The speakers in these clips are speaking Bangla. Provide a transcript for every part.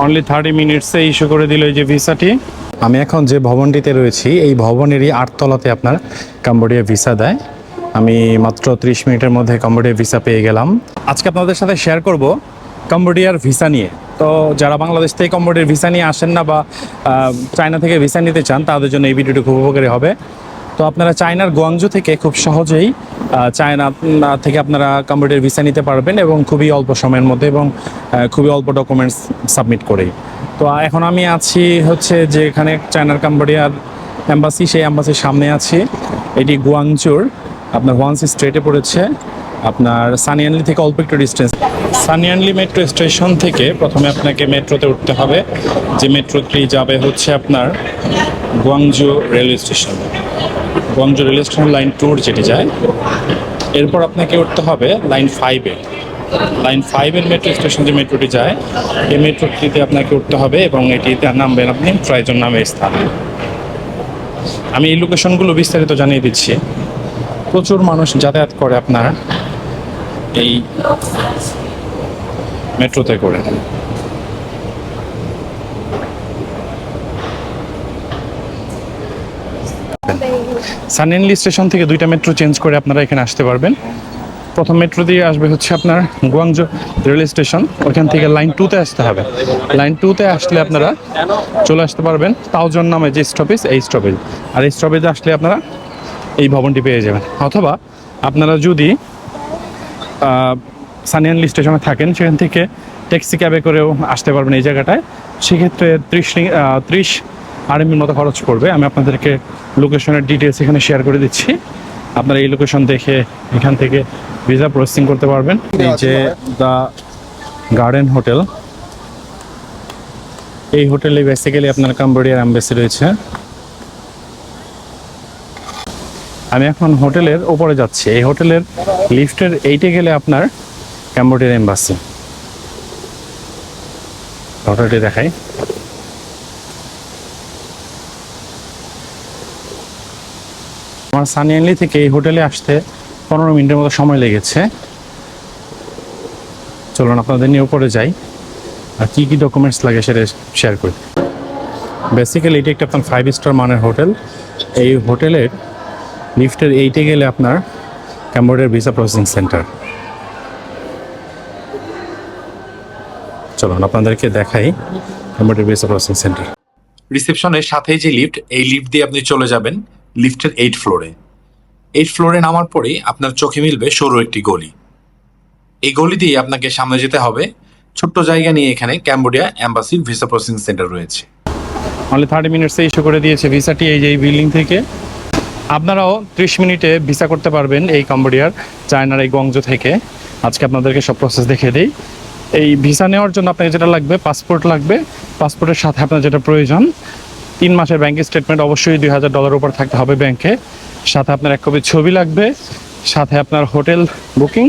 অনলি থার্টি মিনিটসে ইস্যু করে দিল এই যে ভিসাটি আমি এখন যে ভবনটিতে রয়েছি, এই ভবনেরই আটতলাতে আপনার কাম্বোডিয়া ভিসা দেয়। আমি মাত্র ত্রিশ মিনিটের মধ্যে কাম্বোডিয়া ভিসা পেয়ে গেলাম। আজকে আপনাদের সাথে শেয়ার করব কাম্বোডিয়ার ভিসা নিয়ে। তো যারা বাংলাদেশ থেকে কাম্বোডিয়ার ভিসা নিয়ে আসেন না বা চায়না থেকে ভিসা নিতে চান, তাদের জন্য এই ভিডিওটি খুব উপকারী হবে। তো আপনারা চায়নার গোয়াংজু থেকে খুব সহজেই চায়না থেকে আপনারা কম্পিউটার ভিসা নিতে পারবেন এবং খুবই অল্প সময়ের মধ্যে এবং খুবই অল্প ডকুমেন্টস সাবমিট করেই। তো এখন আমি আছি হচ্ছে যে এখানে চায়নার কাম্বোডিয়ার অ্যাম্বাসি সেই অ্যাম্বাসির সামনে আছি। এটি গুয়াংচুর আপনার ওয়ান্স স্ট্রেটে পড়েছে। আপনার সানিয়ানলি থেকে অল্প একটু ডিস্টেন্স সানিয়ানলি মেট্রো স্টেশন থেকে প্রথমে আপনাকে মেট্রোতে উঠতে হবে। যে মেট্রোটি যাবে হচ্ছে আপনার Guangzhou railway station Guangzhou railway station line টুর যেটি যায়, এরপর আপনাকে উঠতে হবে লাইন ফাইভে লাইন ফাইভের মেট্রো স্টেশন যে মেট্রোটি যায়, এই মেট্রোটিতে আপনাকে উঠতে হবে এবং এটিতে নামবেন আপনি ট্রাইজন নামে স্থান। আমি এই লোকেশনগুলো বিস্তারিত জানিয়ে দিচ্ছি। প্রচুর মানুষ যাতায়াত করে আপনার এই মেট্রোতে করে। সানএনলি স্টেশন থেকে দুইটা মেট্রো চেঞ্জ করে আপনারা এখানে আসতে পারবেন। প্রথম মেট্রো দিয়ে আসবে হচ্ছে আপনার গুয়াংজো রেলওয়ে স্টেশন ওইখান থেকে লাইন টুতে আসতে হবে। লাইন টুতে আসলে আপনারা চলে আসতে পারবেন তাওজন নামে যে স্টপেজ এই স্টপেজ আর এই স্টপেজে আসলে আপনারা এই ভবনটি পেয়ে যাবেন। অথবা আপনারা যদি সানিয়ানলি স্টেশনে থাকেন, সেখান থেকে ট্যাক্সি ক্যাবে করেও আসতে পারবেন এই জায়গাটায়। সেক্ষেত্রে ত্রিশ ত্রিশ আরএমবির মতো খরচ পড়বে আমি আপনাদেরকে লোকেশনের ডিটেলস এখানে শেয়ার করে দিচ্ছি। আপনারা এই লোকেশন দেখে এখান থেকে ভিসা প্রসেসিং করতে পারবেন। এই যে দ্য গার্ডেন হোটেল এই হোটেলে বেসিক্যালি আপনার কাম্বোডিয়ার অ্যাম্বাসি রয়েছে। আমি এখন হোটেলের ওপরে যাচ্ছি। এই হোটেলের লিফটের এইটে গেলে আপনার ক্যাম্বোডিয়ার এম্বাসি হোটেলটি দেখাই। সানিয়ানলি থেকে এই হোটেলে আসতে পনেরো মিনিটের মতো সময় লেগেছে। চলুন আপনাদের নিয়ে উপরে যাই। আর কী কী ডকুমেন্টস লাগে সেটা শেয়ার করি। বেসিক্যালি এটি একটা আপনার ফাইভ স্টার মানের হোটেল। এই হোটেলের লিফটের এইটে গেলে আপনার ক্যাম্বোডিয়ার ভিসা প্রসেসিং সেন্টার চলুন আপনাদেরকে দেখাই ক্যাম্বোডিয়ার ভিসা প্রসেসিং সেন্টার রিসেপশনের সাথেই যে লিফট এই লিফট দিয়ে আপনি চলে যাবেন। লিফটের এইট ফ্লোরে এইট ফ্লোরে নামার পরেই আপনার চোখে মিলবে সরু একটি গলি। এই গলি দিয়ে আপনাকে সামনে যেতে হবে। ছোট্ট জায়গা নিয়ে এখানে ক্যাম্বোডিয়া অ্যাম্বাসির ভিসা প্রসেসিং সেন্টার রয়েছে। অনলি থার্টি মিনিটসে ইস্যু করে দিয়েছে ভিসাটি এই যে এই বিল্ডিং থেকে। আপনারাও ত্রিশ মিনিটে ভিসা করতে পারবেন এই কম্বোডিয়ার চায়নার এই গংজো থেকে। আজকে আপনাদেরকে সব প্রসেস দেখে দিই। এই ভিসা নেওয়ার জন্য আপনাকে যেটা লাগবে পাসপোর্ট লাগবে। পাসপোর্টের সাথে আপনার যেটা প্রয়োজন তিন মাসের ব্যাংক স্টেটমেন্ট অবশ্যই দুই হাজার ডলার উপর থাকতে হবে ব্যাংকে সাথে আপনার এক কপি ছবি লাগবে, সাথে আপনার হোটেল বুকিং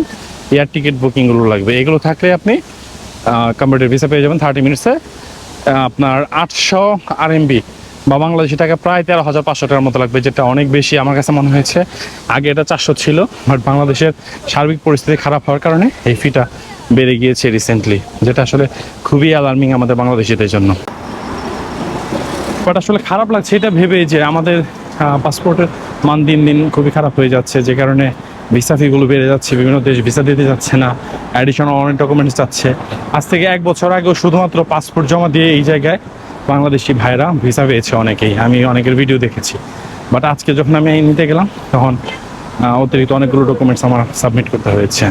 এয়ার টিকিট বুকিংগুলো লাগবে। এগুলো থাকলে আপনি কম্পিউটার ভিসা পেয়ে যাবেন থার্টি মিনিটসে আপনার আটশো আর আরএমবি বা বাংলাদেশি টাকা প্রায় তেরো হাজার পাঁচশো টাকার মতো লাগবে, যেটা অনেক বেশি আমার কাছে মনে হয়েছে। আগে এটা চারশো ছিল বাট বাংলাদেশের সার্বিক পরিস্থিতি খারাপ হওয়ার কারণে এই ফিটা বেড়ে গিয়েছে রিসেন্টলি যেটা আসলে খুবই অ্যালার্মিং আমাদের বাংলাদেশিদের জন্য। বাট আসলে খারাপ লাগছে এটা ভেবে যে আমাদের পাসপোর্টের মান দিন দিন খুবই খারাপ হয়ে যাচ্ছে। যে কারণে ভিসা ফিগুলো বেড়ে যাচ্ছে, বিভিন্ন দেশ ভিসা দিতে যাচ্ছে না অ্যাডিশনাল অনেক ডকুমেন্টস যাচ্ছে। আজ থেকে এক বছর আগেও শুধুমাত্র পাসপোর্ট জমা দিয়ে এই জায়গায় বাংলাদেশি ভাইরা ভিসা পেয়েছে অনেকেই। আমি অনেকের ভিডিও দেখেছি। বাট আজকে যখন আমি নিতে গেলাম, তখন অতিরিক্ত অনেকগুলো ডকুমেন্টস আমার সাবমিট করতে হয়েছে।